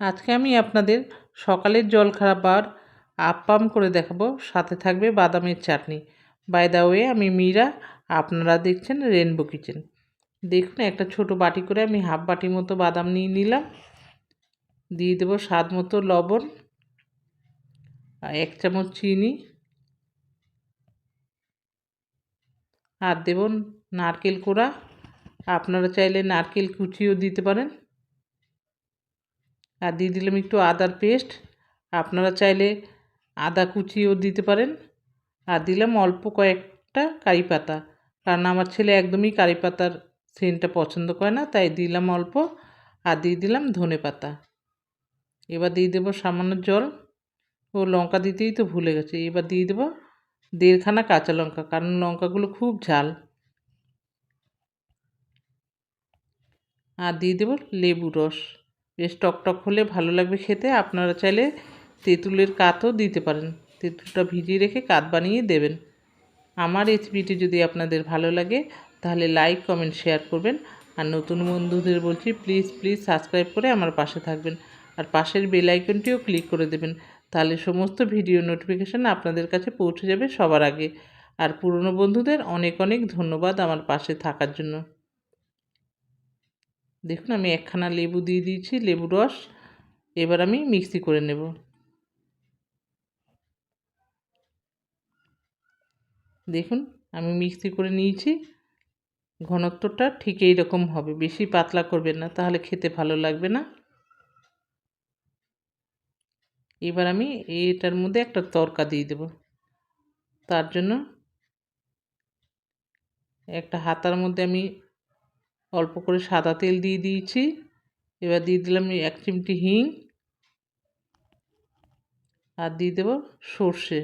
আজকে আমি আপনাদের সকালের জলখাবার আপ্পাম করে দেখাবো। সাথে থাকবে বাদামের চাটনি। বাই দা ওয়ে আমি মীরা, আপনারা দেখছেন রেনবো কিচেন দেখুন, একটা ছোট বাটি করে আমি হাফ বাটি মতো বাদাম নিয়ে নিলাম। দিয়ে দেবো স্বাদ মতো লবণ, এক চামচ চিনি, আর দেব নারকেল কোড়া। আপনারা চাইলে নারকেল কুচিও দিতে পারেন। আর দিয়ে দিলাম একটু আদার পেস্ট। আপনারা চাইলে আদা কুচিও দিতে পারেন। আর দিলাম অল্প কয়েকটা কারি পাতা। কারণ আমার ছেলে একদমই কারি পাতার সেন্টটা পছন্দ করে না, তাই দিলাম অল্প। আর দিয়ে দিলাম ধনে পাতা। এবার দিয়ে দেবো সামান্য জল। ও লঙ্কা দিতেই তো ভুলে গেছে। এবার দিয়ে দেবো দেড়খানা কাঁচা লঙ্কা, কারণ লঙ্কাগুলো খুব ঝাল। আর দিয়ে দেবো লেবু রস। বেশ টক টক হলে ভালো লাগবে খেতে। আপনারা চাইলে তেঁতুলের কাতও দিতে পারেন। তেঁতুলটা ভিজিয়ে রেখে কাত বানিয়ে দেবেন। আমার রেসিপিটি যদি আপনাদের ভালো লাগে, তাহলে লাইক কমেন্ট শেয়ার করবেন। আর নতুন বন্ধুদের বলছি প্লিজ প্লিজ সাবস্ক্রাইব করে আমার পাশে থাকবেন। আর পাশের বেল আইকনটিও ক্লিক করে দেবেন। তাহলে সমস্ত ভিডিও নোটিফিকেশান আপনাদের কাছে পৌঁছে যাবে সবার আগে। আর পুরনো বন্ধুদের অনেক অনেক ধন্যবাদ আমার পাশে থাকার জন্য। দেখুন, আমি একখানা লেবু দিয়ে দিয়েছি, লেবু রস। এবার আমি মিক্সি করে নেব। দেখুন, আমি মিক্সি করে নিয়েছি। ঘনত্বটা ঠিক এই রকম হবে, বেশি পাতলা করবেন না, তাহলে খেতে ভালো লাগবে না। এবার আমি এটার মধ্যে একটা তরকা দিয়ে দেব। তার জন্য একটা হাতার মধ্যে আমি অল্প করে সাদা তেল দিয়ে দিয়েছি। এবার দিয়ে দিলাম এক চিমটি হিং। আর দিয়ে দেব সর্ষে।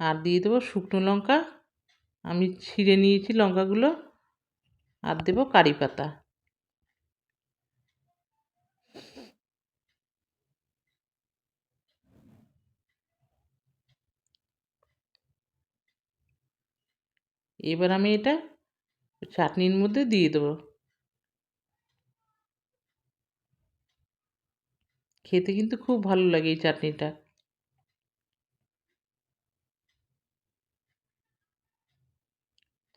আর দিয়ে দেবো শুকনো লঙ্কা। আমি ছিঁড়ে নিয়েছি লঙ্কাগুলো। আর দেবো কারি পাতা। এবার আমি এটা চাটনির মধ্যে দিয়ে দেবো। খেতে কিন্তু খুব ভালো লাগে এই চাটনিটা।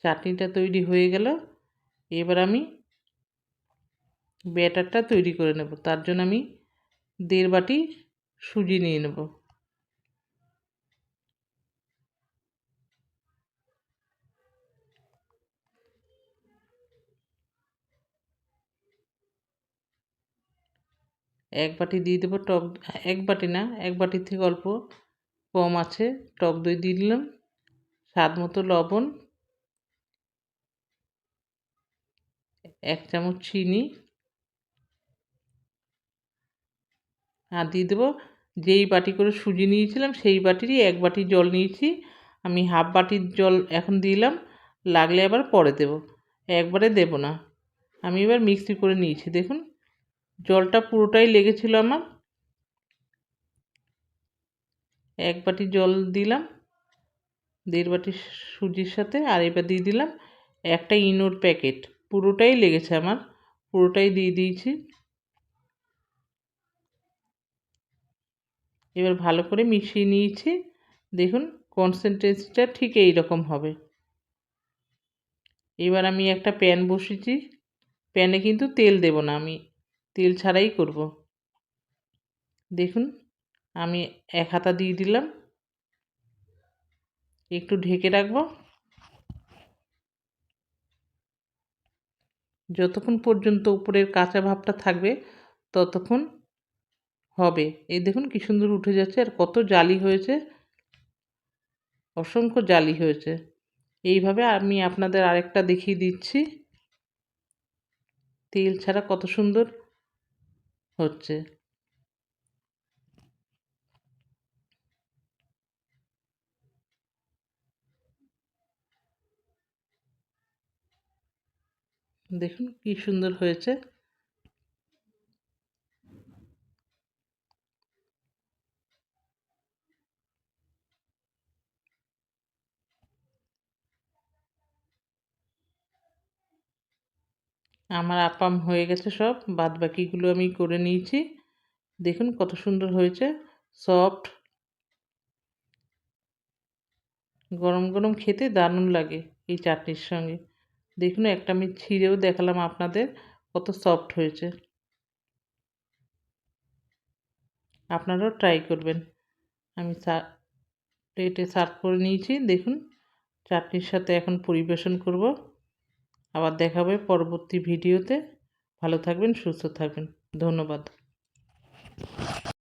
চাটনিটা তৈরি হয়ে গেল। এবার আমি ব্যাটারটা তৈরি করে নেব। তার জন্য আমি দেড় বাটি সুজি নিয়ে নেব। এক বাটি দিয়ে দেবো টক, এক বাটি না, এক বাটির থেকে অল্প কম আছে, টক দই দিয়ে দিলাম, স্বাদ মতো লবণ, এক চামচ চিনি, আর দিয়ে দেবো যেই বাটি করে সুজি নিয়েছিলাম সেই বাটিরই এক বাটি জল নিয়েছি, আমি হাফ বাটির জল এখন দিলাম, লাগলে আবার পরে দেব, একবারে দেব না, আমি এবার মিক্সি করে নিয়েছি, দেখুন। জলটা পুরোটাই লেগেছিল আমার। এক বাটি জল দিলাম, দেড় বাটি সুজির সাথে, আর এবার দিয়ে দিলাম একটা ইনোর প্যাকেট। পুরোটাই লেগেছে আমার, পুরোটাই দিয়ে দিয়েছি। এবার ভালো করে মিশিয়ে নিয়েছি। দেখুন কনসেন্ট্রেসটা ঠিক এই রকম হবে। এবার আমি একটা প্যান বসিয়েছি। প্যানে কিন্তু তেল দেব না আমি। তেল ছাড়াই করব। দেখুন, আমি এক হাতা দিয়ে দিলাম। একটু ঢেকে রাখব। যতক্ষণ পর্যন্ত উপরের কাঁচা ভাবটা থাকবে, ততক্ষণ হবে। এই দেখুন কি সুন্দর উঠে যাচ্ছে আর কত জালি হয়েছে। অসংখ্য জালি হয়েছে। এইভাবে আমি আপনাদের আরেকটা দেখিয়ে দিচ্ছি। তেল ছাড়া কত সুন্দর হচ্ছে। দেখুন কি সুন্দর হয়েছে। আমার আপাম হয়ে গেছে সব বাদ বাকিগুলো আমি করে নিয়েছি। দেখুন কত সুন্দর হয়েছে সফট গরম গরম খেতে দারুণ লাগে এই চাটনির সঙ্গে। দেখুন একটা আমি ছিঁড়েও দেখালাম আপনাদের কত সফট হয়েছে। আপনারাও ট্রাই করবেন। আমি প্লেটে সার্ভ করে নিয়েছি। দেখুন চাটনির সাথে এখন পরিবেশন করব। আবার দেখাবে পরবর্তী ভিডিওতে। ভালো থাকবেন সুস্থ থাকবেন। ধন্যবাদ।